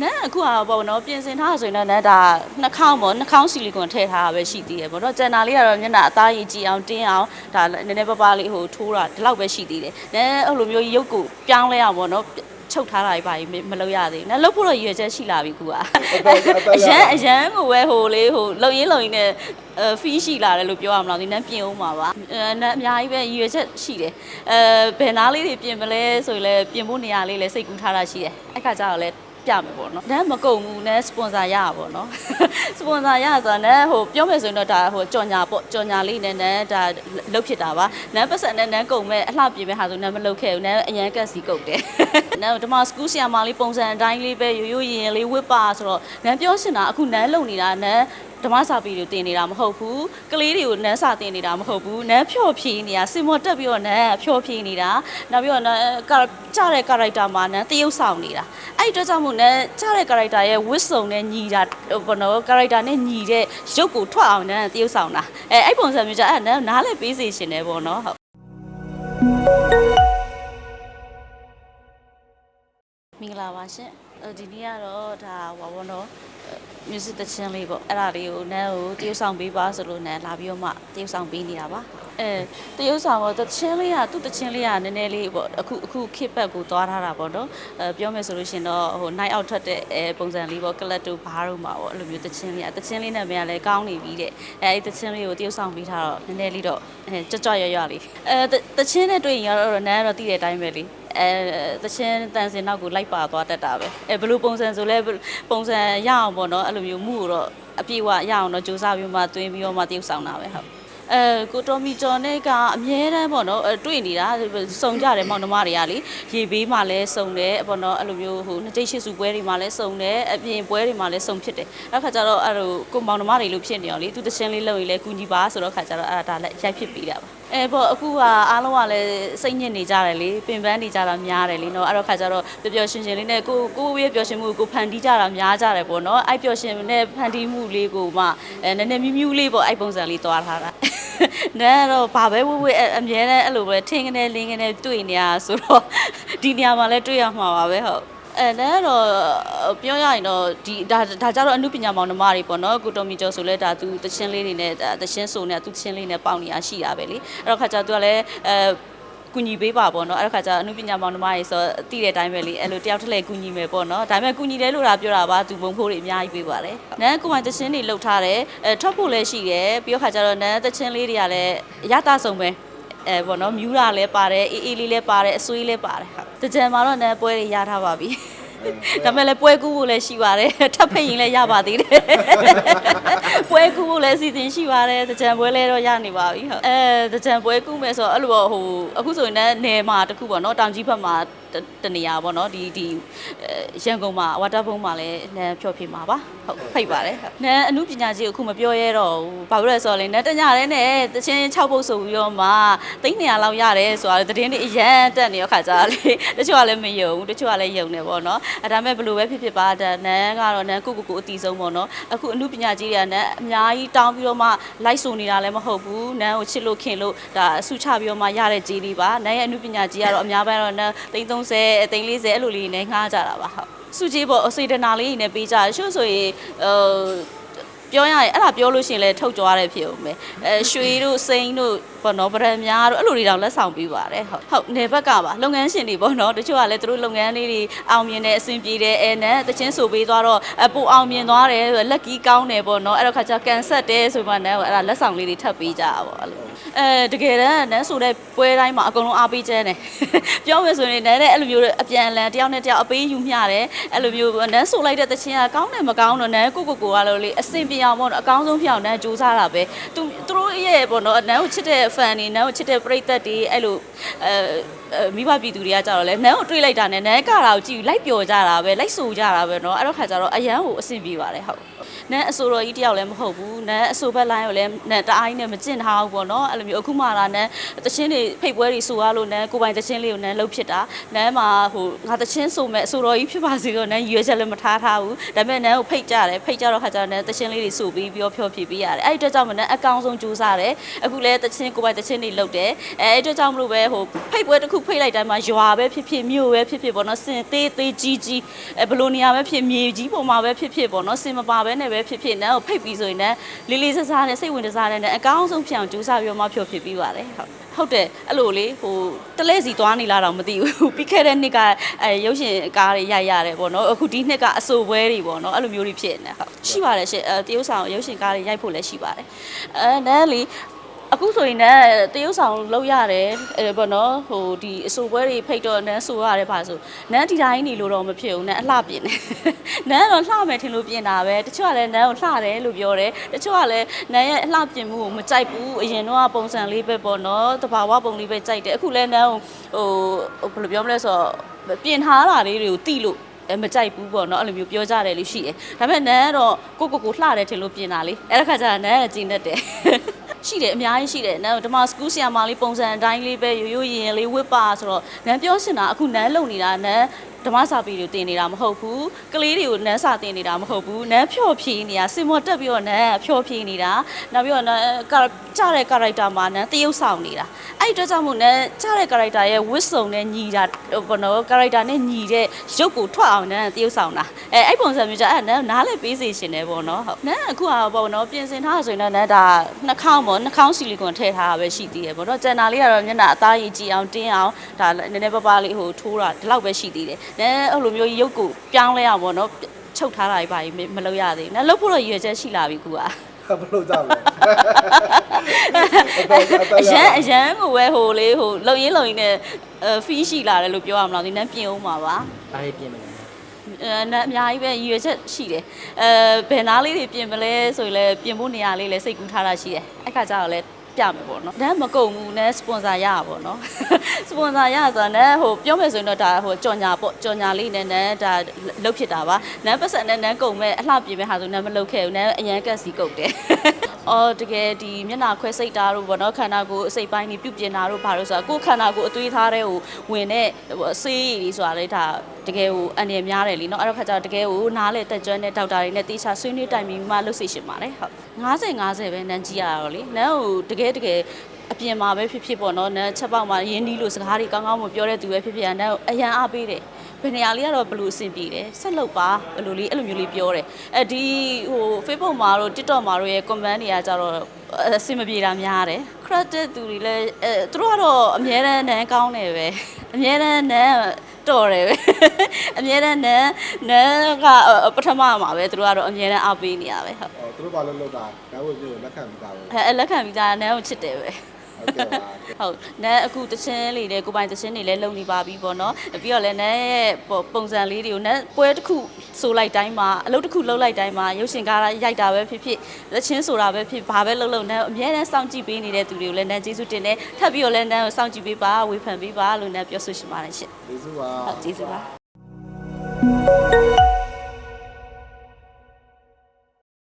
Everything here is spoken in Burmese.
နန်းအခုကပေါ့နော်ပြင်ဆင်ထားတာဆိုရင်တော့နန်းဒါနှာခေါင်းပေါ့နှာခေါင်းဆီလီကွန်ထည့်ထားတာပဲရှိသေးတယ်ပေါ့နော်ကျန်တာလေးကတော့မျက်နှာအသားရည်ကြည်အောင်တင်းအောင်ဒါနည်းနည်းပါးပါးလေးဟိုထိုးတာဒီလောက်ပဲရှိသေးတယ်နန်းအဲ့လိုမျိုးရုပ်ကိုပြောင်းလဲအောင်ပေါ့နော်ချုပ်ထားတာကြီးပါကြီးမလုပ်ရသေးဘူး။နော်လှုပ်ဖို့တော့ရည်ရွယ်ချက်ရှိလာပြီကူက။အရန်အရန်ကိုပဲဟိုလေးဟိုလုံရင်းလုံရင်းနဲ့အဲဖီးရှိလာတယ်လို့ပြောရမလားဒီနန်းပြင်အောင်ပါပါ။အဲနန်းအများကြီးပဲရည်ရွယ်ချက်ရှိတယ်။အဲဘယ်နာလေးတွေပြင်မလဲဆိုရင်လည်းပြင်ဖို့နေရာလေးလည်းစိတ်ကူးထားတာရှိတယ်။အဲ့ခါကျတော့လည်း ပြမယ်ပေါ့နော်။နန်းမကုန်ဘူးနန်းစပွန်ဆာရတာပေါ့နော်။စပွန်ဆာရဆိုတာနန်းဟိုပြောမယ်ဆိုရင်တော့ဒါဟိုကြော်ညာပေါ့ကြော်ညာလေးနဲ့နန်းဒါလုတ်ဖြစ်တာပါ။နန်းပတ်စံနဲ့နန်းကုန်မဲ့အလှပြင်မဲ့ဟာဆိုနန်းမလုတ်ခဲ့ဘူး။နန်းအရန်ကက်စီကုန်တယ်။နန်းဒီမှာစကူးဆီယာမာလေးပုံစံအတိုင်းလေးပဲရိုးရိုးရင်ရင်လေးဝစ်ပါဆိုတော့နန်းပြောချင်တာအခုနန်းလုံနေတာနန်း ဓမ္မစာပေတွေတင်နေတာမဟုတ်ဘူးကလေးတွေကိုနန်းစာတင်နေတာမဟုတ်ဘူးနန်းဖြော့ဖြေးနေတာစင်မော်တက်ပြီးတော့နန်းဖြော့ဖြေးနေတာနောက်ပြီးတော့နန်းကာကြားတဲ့ character မှာနန်းတရုပ်ဆောင်နေတာအဲ့ဒီအတွက်ကြောင့်မို့နန်းကြားတဲ့ character ရဲ့ဝစ်စုံနဲ့ညီတာဘောနော် character နဲ့ညီတဲ့ရုပ်ကိုထွက်အောင်နန်းတရုပ်ဆောင်တာအဲအဲ့ပုံစံမျိုးကြအဲ့နန်းနားလည်းပေးစေရှင်တယ်ပေါ့နော်ဟုတ်မင်္ဂလာပါရှင်အဲဒီနေ့ကတော့ဒါဟောဘောနော် music တချင်းလေးပေါ့အဲ့ဒါလေးကိုနန်းကိုတရုပ်ဆောင်ပေးပါဆိုလို့နန်းလာပြီးတော့မှတရုပ်ဆောင်ပေးနေတာပါအဲတရုပ်ဆောင်တော့တချင်းလေးကသူ့တချင်းလေးကနည်းနည်းလေးပေါ့အခုအခုခစ်ဘက်ကိုသွားထားတာပေါ့နော်အဲပြောမယ်ဆိုလို့ရှင်တော့ဟို night out ထွက်တဲ့အဲပုံစံလေးပေါ့ကလတ်တို့ဘားတို့မှာပေါ့အဲ့လိုမျိုးတချင်းလေးကတချင်းလေးနဲ့မြန်လည်းကောင်းနေပြီတဲ့အဲအဲ့ဒီတချင်းလေးကိုတရုပ်ဆောင်ပေးထားတော့နည်းနည်းလေးတော့အဲကြွကြွရွရွလေးအဲတချင်းနဲ့တွေ့ရင်တော့နန်းကတော့တည်တဲ့အတိုင်းပဲလေ အဲသချင်းတန်စင်နောက်ကိုလိုက်ပါသွားတတ်တာပဲအဲဘယ်လိုပုံစံဆိုလဲပုံစံရအောင်ပေါ့နော်အဲ့လိုမျိုးမှုကိုတော့အပြည့်အဝရအောင်တော့စူးစမ်းပြီးမှသွင်းပြီးတော့မှတရုပ်ဆောင်တာပဲဟုတ်အဲကိုတော်မီကျော်နဲ့ကအမြဲတမ်းပေါ့နော်အဲတွေ့နေတာစုံကြတယ်မောင်နှမတွေကလေရေဘေးမှာလည်းစုံတယ်ပေါ့နော်အဲ့လိုမျိုးဟိုနှစ်ကျိတ်ရှိစုပွဲတွေမှာလည်းစုံတယ်အပြင်ပွဲတွေမှာလည်းစုံဖြစ်တယ်အဲ့ခါကျတော့အဲ့လိုကိုမောင်နှမတွေလို့ဖြစ်နေရောလေသူတချင်းလေးလုပ်ရင်လည်းကူညီပါဆိုတော့ခါကျတော့အဲ့ဒါလည်းရိုက်ဖြစ်ပြီးတာပါ အဲပေါ့အခုကအားလုံးကလည်းစိတ်ညစ်နေကြတယ်လေပင်ပန်းနေကြတာများတယ်လေနော်အဲ့တော့ခါကျတော့ပျော်ပျော်ရွှင်ရွှင်လေးနဲ့ကိုကိုရဲ့ပျော်ရွှင်မှုကိုကိုဖန်တီးကြတာများကြတယ်ပေါ့နော်အဲ့ပျော်ရွှင်နဲ့ဖန်တီးမှုလေးကိုမှအဲနည်းနည်းမြူးမြူးလေးပေါ့အဲ့ပုံစံလေးသွားထားတာနန်းကတော့ဘာပဲဝဝအမြဲတမ်းအဲ့လိုပဲထင်းကနေလင်းကနေတွေ့နေရဆိုတော့ဒီနေရာမှာလည်းတွေ့ရမှာပါပဲဟုတ် အဲလည်းတော့ပြောရရင်တော့ဒီဒါဒါကြတော့အမှုပညာမောင်နှမတွေပေါ့နော်ကိုတော်မီကျော်ဆိုလဲဒါသူတချင်းလေးတွေနဲ့တချင်းဆိုနေသူတချင်းလေးနဲ့ပေါင်နေရရှိတာပဲလေအဲ့တော့ခါကျသူကလည်းအဲကူညီပေးပါပေါ့နော်အဲ့တော့ခါကျအမှုပညာမောင်နှမတွေဆိုတည်တဲ့အတိုင်းပဲလေအဲ့လိုတယောက်တစ်လဲကူညီမယ်ပေါ့နော်ဒါပေမဲ့ကူညီတယ်လို့ဒါပြောတာပါသူဘုံဖိုးတွေအများကြီးပေးပါတယ်နန်းကိုမိုင်တချင်းတွေလှုပ်ထားတယ်အဲထွက်ဖို့လည်းရှိတယ်ပြီးတော့ခါကျတော့နန်းတချင်းလေးတွေကလည်းရတာဆုံးပဲအဲပေါ့နော်မြူးတာလည်းပါတယ်အေးအေးလေးလည်းပါတယ်အဆွေးလည်းပါတယ်ဟု တ်တကြံမှာတော့နည်းပွဲတွေရထားပါပြီ ဒါပေမဲ့လည်းပွဲကူးဖို့လည်းရှိပါတယ်ထပ်ဖိတ်ရင်လည်းရပါသေးတယ်ပွဲကူးဖို့လည်းအစီအစဉ်ရှိပါတယ်တကြံပွဲလည်းတော့ရနေပါပြီဟုတ်အဲတကြံပွဲကူးမယ်ဆိုတော့အဲ့လိုပေါ့ဟိုအခုဆိုရင်လည်းနယ်မှာတစ်ခုပေါ့နော်တောင်ကြီးဘက်မှာတနေရာပေါ့နော်ဒီဒီရန်ကုန်မှာဝါတာဖုန်းမှာလည်းနန်းဖြောပြမှာပါဟုတ်ဖိတ်ပါတယ်နန်းအမှုပညာကြီးကိုအခုမပြောရဲတော့ဘူးဘာလို့လဲဆိုတော့လေနန်းတညရဲနဲ့တချင်း6ပုတ်ဆိုပြီးတော့မှသိန်း200လောက်ရတယ်ဆိုတာသတင်းတွေအရန်တက်နေရခါကြလေတချို့ကလည်းမယုံတချို့ကလည်းယုံနေပေါ့နော်အဲဒါမဲ့ဘယ်လိုပဲဖြစ်ဖြစ်ပါဒါနန်းကတော့နန်းကိုကိုကိုအတီဆုံးပေါ့နော်အခုအမှုပညာကြီးတွေကနန်းအများကြီးတောင်းပြီးတော့မှလိုက်ဆိုနေတာလည်းမဟုတ်ဘူးနန်းကိုချစ်လို့ခင်လို့ဒါအဆုချပြီးတော့မှရတဲ့ကြီးလေးပါနန်းရဲ့အမှုပညာကြီးကတော့အများပိုင်းတော့နန်းသိန်း30အသိန်း40အဲ့လိုလေးနဲ့ငှားကြတာပါဟုတ်စုကြီးပေါ့အစေတနာလေးတွေနဲ့ပေးကြတယ်ရှုပ်ဆိုရင်ဟိုပြောရရင်အဲ့ဒါပြောလို့ရှိရင်လည်းထုတ်ကြွားတယ်ဖြစ်ဦးမယ်အဲရွှေတို့စိန်တို့ ဘောနော်ဗရန်များတို့အဲ့လိုတွေတောင်လက်ဆောင်ပေးပါတယ်ဟုတ်ဟုတ်နေဘက်ကပါလုပ်ငန်းရှင်တွေပေါ့နော်တချို့ကလည်းသူတို့လုပ်ငန်းလေးတွေအောင်မြင်တယ်အဆင်ပြေတယ်အဲနဲ့တချင်းဆိုပေးသွားတော့အပူအောင်မြင်သွားတယ်လက်ကီးကောင်းတယ်ပေါ့နော်အဲ့တော့ခါကျကန်ဆက်တယ်ဆိုမှလည်းအဲ့ဒါလက်ဆောင်လေးတွေထပ်ပေးကြတာပေါ့အဲ့လိုအဲတကယ်တမ်းနန်းဆိုတဲ့ပွဲတိုင်းမှာအကုန်လုံးအားပေးကျဲတယ်ပြောမယ်ဆိုရင်နန်းတဲ့အဲ့လိုမျိုးအပြန်အလှန်တယောက်နဲ့တယောက်အပေးယူမျှတယ်အဲ့လိုမျိုးနန်းဆိုလိုက်တဲ့တချင်းကကောင်းတယ်မကောင်းတော့နန်းကိုကိုကိုကလို့လေအဆင်ပြေအောင်ပေါ့နော်အကောင်းဆုံးဖြစ်အောင်နန်းစူးစမ်းတာပဲသူသူတို့ရဲ့ပေါ့နော်နန်းကိုချစ်တဲ့ fan တွေနန်းကိုချစ်တဲ့ပရိသတ်တွေအဲ့လိုအဲမိဘပြည်သူတွေကကြတော့လဲနန်းကိုတွေးလိုက်တာနဲ့နန်းကတာကိုကြည့်လိုက်ပျော်ကြတာပဲလိုက်ဆူကြတာပဲเนาะအဲ့တော့ခါကျတော့အရန်ကိုအဆင်ပြေပါတယ်ဟုတ် နန်းအဆိုတော်ကြီးတယောက်လည်းမဟုတ်ဘူးနန်းအဆိုဘက်လိုင်းကိုလည်းနန်းတအားကြီးနဲ့မကျင့်ထားဘူးပေါ့နော်အဲ့လိုမျိုးအခုမှလာနန်းတချင်းတွေဖိတ်ပွဲတွေဆိုရလို့နန်းကိုပိုင်တချင်းလေးကိုနန်းလှုပ်ဖြစ်တာနန်းမှာဟိုငါတချင်းဆိုမဲ့အဆိုတော်ကြီးဖြစ်ပါစေတော့နန်းရွေးချက်လည်းမထားထားဘူးဒါပေမဲ့နန်းကိုဖိတ်ကြတယ်ဖိတ်ကြတော့ခါကျတော့နန်းတချင်းလေးတွေဆိုပြီးပြောဖြောဖြေပေးရတယ်အဲ့ဒီအတွက်ကြောင့်မနန်းအကောင်းဆုံးကြိုးစားတယ်အခုလည်းတချင်းကိုပိုင်တချင်းတွေလှုပ်တယ်အဲအဲ့ဒီအတွက်ကြောင့်မလို့ပဲဟိုဖိတ်ပွဲတစ်ခုဖိတ်လိုက်တိုင်းမှာရွာပဲဖြစ်ဖြစ်မြို့ပဲဖြစ်ဖြစ်ပေါ့နော်စင်သေးသေးကြီးကြီးအဲဘယ်လိုနေရာပဲဖြစ်မြေကြီးပေါ်မှာပဲဖြစ်ဖြစ်ပေါ့နော်စင်မပါပဲနဲ့ပဲဖြစ်ဖြစ်နန်းကိုဖိတ်ပြီးဆိုရင်လည်းလေးလေးစားစားနဲ့စိတ်ဝင်စားနဲ့အကောင်းဆုံးဖြစ်အောင်ကြိုးစားပြီးတော့မှဖြောဖြစ်ပြီးပါတယ်ဟုတ်ဟုတ်တယ်အဲ့လိုလေဟိုတလဲစီသွားနေလာတော့မသိဘူးပြီးခဲ့တဲ့နှစ်ကအဲရုပ်ရှင်ကားတွေရိုက်ရတယ်ပေါ့နော်အခုဒီနှစ်ကအဆိုပွဲတွေပေါ့နော်အဲ့လိုမျိုးတွေဖြစ်နေဟုတ်ရှိပါတယ်ရှင်အဲတရုတ်ဆောင်ရုပ်ရှင်ကားတွေရိုက်ဖို့လည်းရှိပါတယ်အဲနန်းလေ အခုဆိုရင်လည်းတရုတ်ဆောင်လောက်ရတယ်အဲပေါ့နော်ဟိုဒီအဆိုပွဲတွေဖိတ်တော့နန်းဆိုရတယ်ပါဆိုနန်းဒီတိုင်းနေလို့တော့မဖြစ်ဘူးနန်းအလှပြင်တယ်နန်းကတော့လှမယ်ထင်လို့ပြင်တာပဲတချို့ကလည်းနန်းကိုလှတယ်လို့ပြောတယ်တချို့ကလည်းနန်းရဲ့အလှပြင်မှုကိုမကြိုက်ဘူးအရင်တော့ပုံစံလေးပဲပေါ့နော်တဘာဝပုံလေးပဲကြိုက်တယ်အခုလည်းနန်းကိုဟိုဘယ်လိုပြောမလဲဆိုတော့ပြင်ထားတာလေးတွေကိုတိလို့အဲမကြိုက်ဘူးပေါ့နော်အဲ့လိုမျိုးပြောကြတယ်လို့ရှိတယ်ဒါပေမဲ့နန်းကတော့ကိုကိုကိုလှတယ်ထင်လို့ပြင်တာလေအဲ့ဒါခါကျတော့နန်းကကျင်းတတ်တယ် ရှိတယ်အများကြီးရှိတယ်နန်းဓမ္မစကူးဆရာမလေးပုံစံအတိုင်းလေးပဲရိုးရိုးရင်ရင်လေးဝစ်ပါဆိုတော့နန်းပြောချင်တာအခုနန်းလုံနေတာနန်း ဓမ္မစာပေတွေတင်နေတာမဟုတ်ဘူးကလေးတွေကိုနန်းစာတင်နေတာမဟုတ်ဘူးနန်းဖြော့ဖြေးနေတာစင်မော်တက်ပြီးတော့နန်းကဖြော့ဖြေးနေတာနောက်ပြီးတော့နန်းကကြတဲ့ character မှာနန်းတရုပ်ဆောင်နေတာအဲ့ဒီအတွက်ကြောင့်မို့နန်းကြတဲ့ character ရဲ့ဝစ်စုံနဲ့ညီတာဘောနော် character နဲ့ညီတဲ့ရုပ်ကိုထွက်အောင်နန်းတရုပ်ဆောင်တာအဲအဲ့ပုံစံမျိုးကြအဲ့နန်းနားလည်းပေးစေရှင်တယ်ပေါ့နော်ဟုတ်နန်းအခုကပေါ့နော်ပြင်ဆင်ထားဆိုရင်တော့နန်းဒါနှာခေါင်းပေါ့နှာခေါင်းဆီလီကွန်ထည့်ထားတာပဲရှိသေးတယ်ပေါ့နော်ကျန်တာလေးကတော့မျက်နှာအသားရည်ကြည်အောင်တင်းအောင်ဒါနည်းနည်းပါးပါးလေးဟိုထိုးတာဒီလောက်ပဲရှိသေးတယ်နန်းအဲ့လိုမျိုးရုပ်ကိုပြောင်းလဲအောင်ပေါ့နော်ချုပ်ထားတာကြီးပါကြီးမလုပ်ရသေးဘူးနန်းလုပ်ဖို့တော့ရည်ရွယ်ချက်ရှိလာပြီကူကဘယ်လိုကြောက်လဲအတော့အတော့အရန်အရန်ကိုပဲဟိုလေဟိုလုံရင်းလုံရင်းနဲ့ဖီးရှိလာတယ်လို့ပြောရမလားဒီနန်းပြင်အောင်ပါပါဘာတွေပြင်မလဲအဲနဲ့အများကြီးပဲရည်ရွယ်ချက်ရှိတယ်အဲဘယ်နားလေးတွေပြင်မလဲဆိုရင်လည်းပြင်ဖို့နေရာလေးလည်းစိတ်ကူးထားတာရှိတယ်အဲ့ခါကျတော့လည်းပြမယ်ပေါ့နော်။နန်းမကုန်ဘူးနန်းစပွန်ဆာရပါပေါ့နော်။ စပွန်ဆာရဆိုတာနန်းဟိုပြောမယ်ဆိုရင်တော့ဒါဟိုကြော်ညာပေါ့ကြော်ညာလေးနဲ့နန်းဒါလုတ်ဖြစ်တာပါ။နန်းပတ်စံနဲ့နန်းကုန်မဲ့အလှပြင်မဲ့ဟာဆိုနန်းမလုတ်ခဲ့ဘူးနန်းအရန်ကက်စီကုတ်တယ်။အော်တကယ်ဒီမျက်နှာခွဲစိတ်တာတို့ပေါ့နော်ခန္ဓာကိုယ်အစိတ်ပိုင်းကြီးပြုတ်ပြင်တာတို့ဘာလို့ဆိုတာကိုယ်ခန္ဓာကိုယ်အသွေးသားတဲ့ဟိုဝင်တဲ့ဟိုဆေးရည်တွေဆိုတာလေဒါတကယ်ဟိုအန်ရများတယ်လीเนาะအဲ့တော့ခါကျတော့တကယ်ဟိုနားလေတက်ကျွမ်းတဲ့ဒေါက်တာတွေနဲ့တေချာဆွေးနွေးတိုင်ပြီးမှလုပ်စီရှင်ပါတယ်ဟုတ်90 90ပဲနန်းကြည့်ရတော့လေနန်းဟိုတကယ်တကယ် အပြင်မှာပဲဖြစ်ဖြစ်ပေါ့နော်နန်းချက်ပေါက်မှာရင်းနှီးလို့စကားတွေကောင်းကောင်းမပြောတဲ့သူပဲဖြစ်ဖြစ်နန်းအရန်အားပေးတယ်ဘယ်နေရာလေးကတော့ဘယ်လိုအဆင်ပြေတယ်ဆက်လုပ်ပါဘယ်လိုလေးအဲ့လိုမျိုးလေးပြောတယ်အဲဒီဟို Facebook မှာတို့ TikTok မှာတို့ရဲ့ comment တွေကကြတော့အဆင်မပြေတာများတယ် credit သူတွေလည်းအဲသူတို့ကတော့အများတန်းနန်းကောင်းတယ်ပဲအများတန်းနန်းတော်တယ်ပဲအများတန်းနန်းနန်းကပထမမှာပဲသူတို့ကတော့အများတန်းအားပေးနေရပဲဟုတ်ဟောသူတို့ဘာလို့လောက်တာဒါဝိမျိုးလက်ခံမတာဘူးအဲအဲလက်ခံပြီးသားနန်းကိုချစ်တယ်ပဲ ဟုတ်ကဲ့ပါဟုတ်နန်းအခုတချင်းလေးလည်းကိုပိုင်တချင်းတွေလည်းလုံနေပါပြီပေါ့နော်ပြီးတော့လည်းနန်းရဲ့ပေါ့ပုံစံလေးတွေကိုနန်းပွဲတစ်ခုဆိုလိုက်တိုင်းမှာအလုပ်တစ်ခုလုပ်လိုက်တိုင်းမှာရုပ်ရှင်ကားရိုက်တာပဲဖြစ်ဖြစ်တချင်းဆိုတာပဲဖြစ်ဘာပဲလုပ်လို့နန်းအများနဲ့စောင့်ကြည့်ပေးနေတဲ့သူတွေကိုလည်းနန်းကျေးဇူးတင်တယ်ထပ်ပြီးတော့လည်းနန်းကိုစောင့်ကြည့်ပေးပါဝေဖန်ပေးပါလို့နန်းပြောဆိုရှင်ပါတယ်ရှင့်ကျေးဇူးပါဟုတ်ကျေးဇူးပါ